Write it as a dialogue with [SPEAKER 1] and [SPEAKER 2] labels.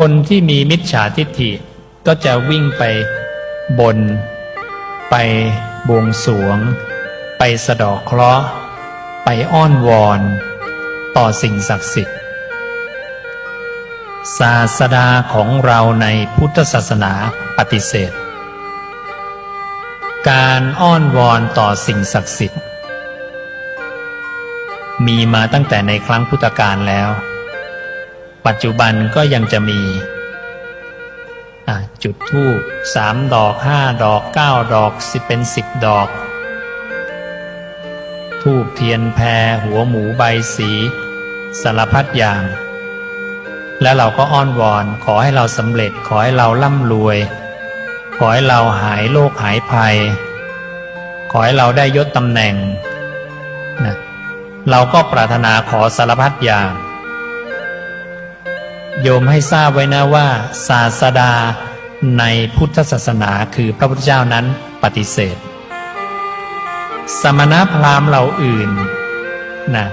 [SPEAKER 1] คนที่มีมิจฉาทิฏฐิก็จะวิ่งไปบน ไปบวงสวง ไปสะดอกเคราะห์ ไปอ้อนวอน ต่อสิ่งศักดิ์สิทธิ์ ศาสดาของเราในพุทธศาสนาปฏิเสธ การอ้อนวอนต่อสิ่งศักดิ์สิทธิ์ มีมาตั้งแต่ในครั้งพุทธกาลแล้ว ปัจจุบันก็ยังจะมีะจุดธูปสามดอกห้าดอกเก้าดอกสิเป็นสิบดอก ทูบเทียนแพรหัวหมูใบสีสารพัดอย่าง แล้วเราก็อ้อนวอนขอให้เราสำเร็จขอให้เราร่ำรวย ขอให้เราหายโรคหายภัย ขอให้เราได้ยศตำแหน่งนะเราก็ปรารถนาขอสารพัดอย่าง โยมให้ทราบไว้นะว่า ศาสดาในพุทธศาสนาคือพระพุทธเจ้านั้นปฏิเสธ สมณพราหมณ์เหล่าอื่นนะ